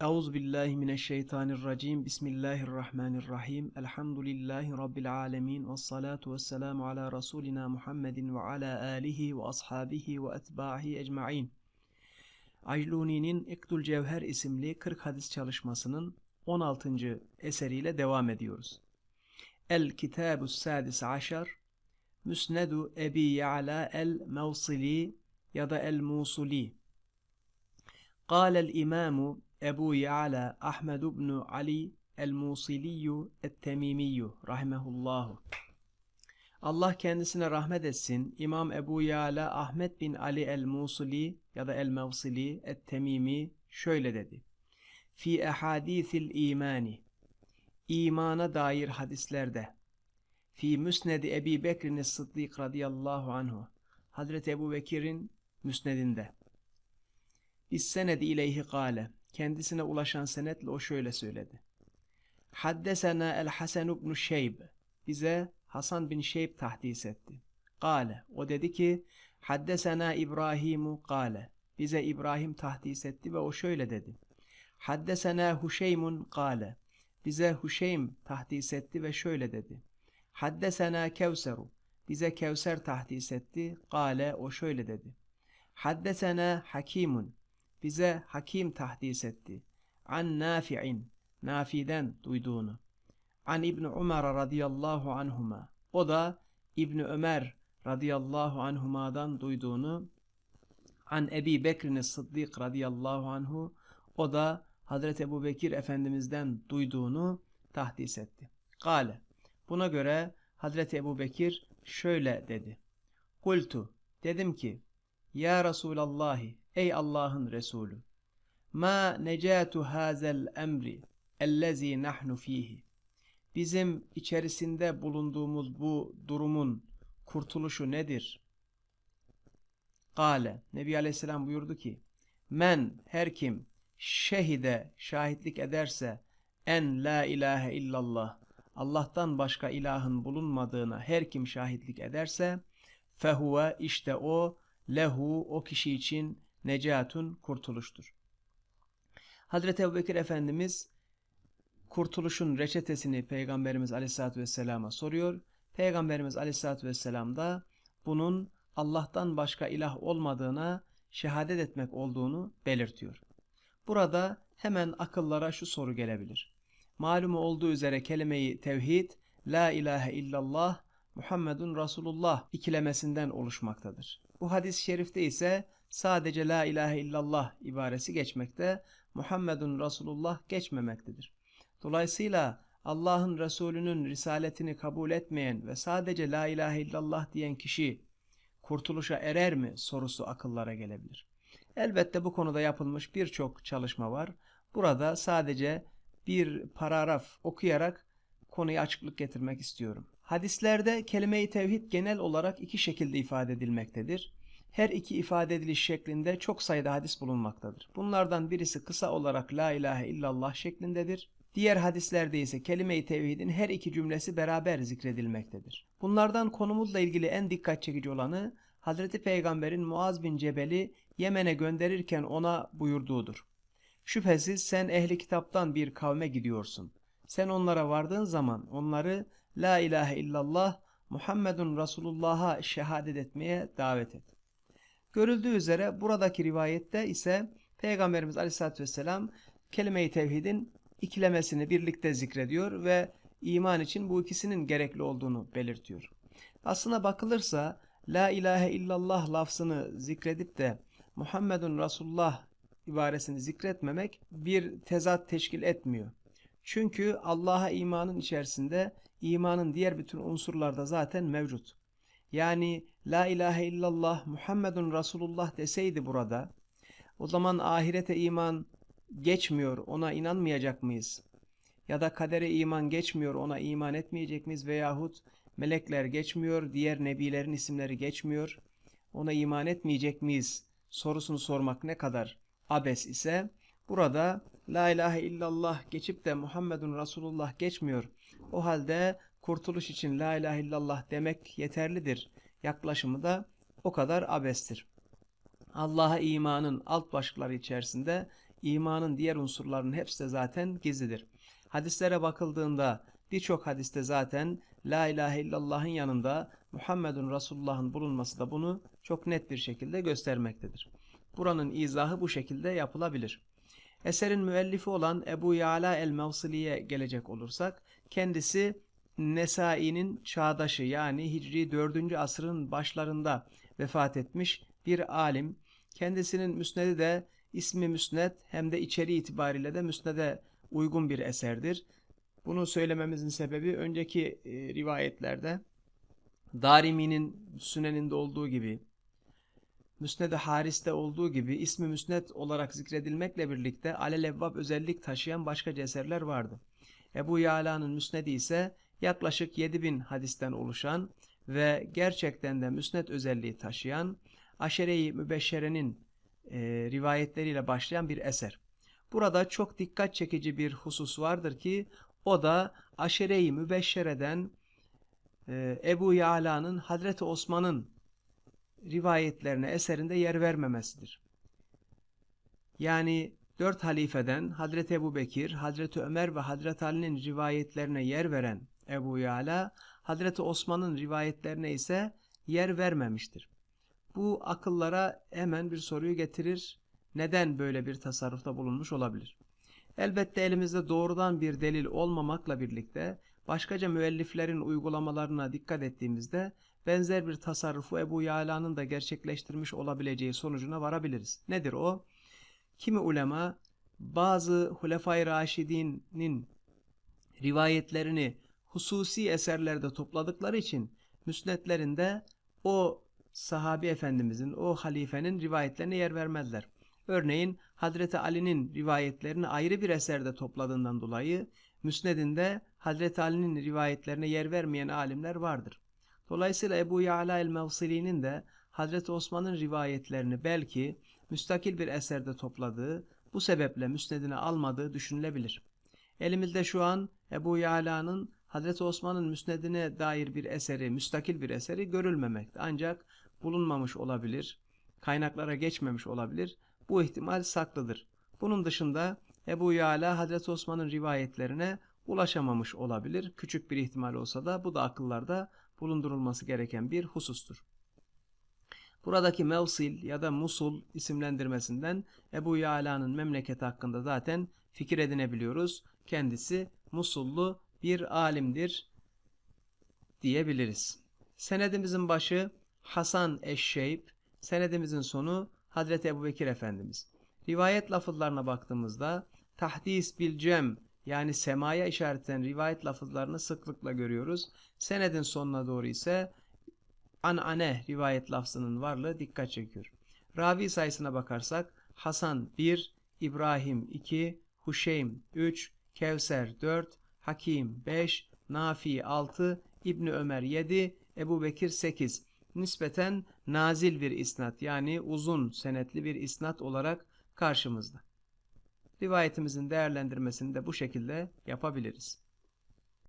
Euzu billahi mineşşeytanirracim. Bismillahirrahmanirrahim. Elhamdülillahi rabbil alamin ve salatu vesselamu ala rasulina Muhammedin ve ala alihi ve ashabihi ve etbahi ecmaîn. Ajluni'nin İkdül Cevher isimli 40 hadis çalışmasının 16. eseriyle devam ediyoruz. El Kitabus Sadis Aşar Müsnedu Ebi Ya'la el-Mevsili ya da el-Musuli قال الإمام Ebu Ya'la Ahmed ibn Ali el-Musiliyu et-Temimiyu rahimehullahu. Allah kendisine rahmet etsin. İmam Ebu Ya'la Ahmed bin Ali el-Musili ya da el-Mevsili et-Temimi şöyle dedi. Fi ehadisil imani. İmana dair hadislerde. Fi müsnedi Ebi Bekir'in Sıddık radıyallahu anhu. Hazreti Ebu Bekir'in müsnedinde. Bis senedi ileyhi kâle kendisine ulaşan senetle o şöyle söyledi. Haddesena el Hasan ibn Şeyb bize Hasan bin Şeyb tahdis etti. Kale o dedi ki Haddesena İbrahimu kale bize İbrahim tahdis etti ve o şöyle dedi. Haddesena Huşeymun kale bize Huşeym tahdis etti ve şöyle dedi. Haddesena Kevseru bize Kevser tahdis etti. Kale o şöyle dedi. Haddesena Hakimun bize Hakim tahdis etti. An Nafi'in, Nafi'den duyduğunu. An İbni Umar radıyallahu anhuma. O da İbni Ömer radıyallahu anhuma'dan duyduğunu. An Ebi Bekir'in Sıddık radıyallahu anhu. O da Hazreti Ebu Bekir Efendimiz'den duyduğunu tahdis etti. Kale. Buna göre Hazreti Ebu Bekir şöyle dedi. Kultu. Dedim ki Ya Resulallahi Ey Allah'ın Resulü Ma necatu hazel emri ellezî nahnu fihi Bizim içerisinde bulunduğumuz bu durumun kurtuluşu nedir? Kale Nebi Aleyhisselam buyurdu ki Men her kim şehide şahitlik ederse en la ilahe illallah Allah'tan başka ilahın bulunmadığına her kim şahitlik ederse fehuve işte o lehu o kişi için necatun kurtuluştur. Hazreti Ebubekir Efendimiz kurtuluşun reçetesini Peygamberimiz Aleyhisselatü Vesselam'a soruyor. Peygamberimiz Aleyhisselatü Vesselam da bunun Allah'tan başka ilah olmadığına şehadet etmek olduğunu belirtiyor. Burada hemen akıllara şu soru gelebilir. Malumu olduğu üzere kelimeyi tevhid, la ilahe illallah, Muhammedun Resulullah ikilemesinden oluşmaktadır. Bu hadis-i şerifte ise sadece la ilahe illallah ibaresi geçmekte, Muhammedun Resulullah geçmemektedir. Dolayısıyla Allah'ın Resulünün risaletini kabul etmeyen ve sadece la ilahe illallah diyen kişi kurtuluşa erer mi sorusu akıllara gelebilir. Elbette bu konuda yapılmış birçok çalışma var. Burada sadece bir paragraf okuyarak konuya açıklık getirmek istiyorum. Hadislerde kelime-i tevhid genel olarak iki şekilde ifade edilmektedir. Her iki ifade ediliş şeklinde çok sayıda hadis bulunmaktadır. Bunlardan birisi kısa olarak la ilahe illallah şeklindedir. Diğer hadislerde ise kelime-i tevhidin her iki cümlesi beraber zikredilmektedir. Bunlardan konumuzla ilgili en dikkat çekici olanı Hazreti Peygamber'in Muaz bin Cebel'i Yemen'e gönderirken ona buyurduğudur. Şüphesiz sen ehli kitaptan bir kavme gidiyorsun. Sen onlara vardığın zaman onları La ilahe illallah Muhammedun Resulullah'a şehadet etmeye davet et. Görüldüğü üzere buradaki rivayette ise Peygamberimiz Aleyhisselatü Vesselam kelime-i tevhidin ikilemesini birlikte zikrediyor ve iman için bu ikisinin gerekli olduğunu belirtiyor. Aslına bakılırsa La ilahe illallah lafzını zikredip de Muhammedun Resulullah ibaresini zikretmemek bir tezat teşkil etmiyor. Çünkü Allah'a imanın içerisinde imanın diğer bütün unsurlarda zaten mevcut. Yani la ilahe illallah Muhammedun Resulullah deseydi burada o zaman ahirete iman geçmiyor ona inanmayacak mıyız? Ya da kadere iman geçmiyor ona iman etmeyecek miyiz? Veyahut melekler geçmiyor diğer nebilerin isimleri geçmiyor ona iman etmeyecek miyiz? Sorusunu sormak ne kadar abes ise burada La ilahe illallah geçip de Muhammedun Resulullah geçmiyor. O halde kurtuluş için La ilahe illallah demek yeterlidir. Yaklaşımı da o kadar abestir. Allah'a imanın alt başlıkları içerisinde imanın diğer unsurlarının hepsi de zaten gizlidir. Hadislere bakıldığında birçok hadiste zaten La ilahe illallah'ın yanında Muhammedun Resulullah'ın bulunması da bunu çok net bir şekilde göstermektedir. Buranın izahı bu şekilde yapılabilir. Eserin müellifi olan Ebu Yala el-Mevsili'ye gelecek olursak, kendisi Nesai'nin çağdaşı yani Hicri 4. asrın başlarında vefat etmiş bir alim. Kendisinin müsnedi de ismi müsned hem de içeriği itibariyle de müsnede uygun bir eserdir. Bunu söylememizin sebebi önceki e, rivayetlerde Darimi'nin Sünen'inde olduğu gibi Müsned-i Haris'te olduğu gibi ismi müsned olarak zikredilmekle birlikte alelevvab özellik taşıyan başka eserler vardı. Ebu Yala'nın müsnedi ise yaklaşık 7000 hadisten oluşan ve gerçekten de müsned özelliği taşıyan Aşere-i Mübeşşere'nin e, rivayetleriyle başlayan bir eser. Burada çok dikkat çekici bir husus vardır ki o da Aşere-i Mübeşşere'den e, Ebu Yala'nın Hazreti Osman'ın rivayetlerine eserinde yer vermemesidir. Yani dört halifeden Hazreti Ebu Bekir, Hazreti Ömer ve Hazreti Ali'nin rivayetlerine yer veren Ebu Yala, Hazreti Osman'ın rivayetlerine ise yer vermemiştir. Bu akıllara hemen bir soruyu getirir. Neden böyle bir tasarrufta bulunmuş olabilir? Elbette elimizde doğrudan bir delil olmamakla birlikte başkaca müelliflerin uygulamalarına dikkat ettiğimizde benzer bir tasarrufu Ebu Yala'nın da gerçekleştirmiş olabileceği sonucuna varabiliriz. Nedir o? Kimi ulema bazı Hulefai Raşidin'in rivayetlerini hususi eserlerde topladıkları için müsnetlerinde o sahabi efendimizin, o halifenin rivayetlerine yer vermezler. Örneğin Hazreti Ali'nin rivayetlerini ayrı bir eserde topladığından dolayı müsnedinde Hazreti Ali'nin rivayetlerine yer vermeyen alimler vardır. Dolayısıyla Ebu Ya'la el-Mevsili'nin de Hazreti Osman'ın rivayetlerini belki müstakil bir eserde topladığı, bu sebeple müsnedine almadığı düşünülebilir. Elimizde şu an Ebu Ya'la'nın Hazreti Osman'ın müsnedine dair bir eseri, müstakil bir eseri görülmemekte. Ancak bulunmamış olabilir, kaynaklara geçmemiş olabilir. Bu ihtimal saklıdır. Bunun dışında Ebu Ya'la Hazreti Osman'ın rivayetlerine ulaşamamış olabilir. Küçük bir ihtimal olsa da bu da akıllarda bulundurulması gereken bir husustur. Buradaki Mevsil ya da Musul isimlendirmesinden Ebu Yala'nın memleketi hakkında zaten fikir edinebiliyoruz. Kendisi Musullu bir alimdir diyebiliriz. Senedimizin başı Hasan Eşşeyb, senedimizin sonu Hazreti Ebu Bekir Efendimiz. Rivayet lafızlarına baktığımızda tahdis bil cem yani semaya işareten rivayet lafızlarını sıklıkla görüyoruz. Senedin sonuna doğru ise anane rivayet lafzının varlığı dikkat çekiyor. Ravi sayısına bakarsak Hasan 1, İbrahim 2, Huşeym 3, Kevser 4, Hakim 5, Nafi 6, İbni Ömer 7, Ebu Bekir 8. Nispeten nazil bir isnat yani uzun senetli bir isnat olarak karşımızda. Rivayetimizin değerlendirmesini de bu şekilde yapabiliriz.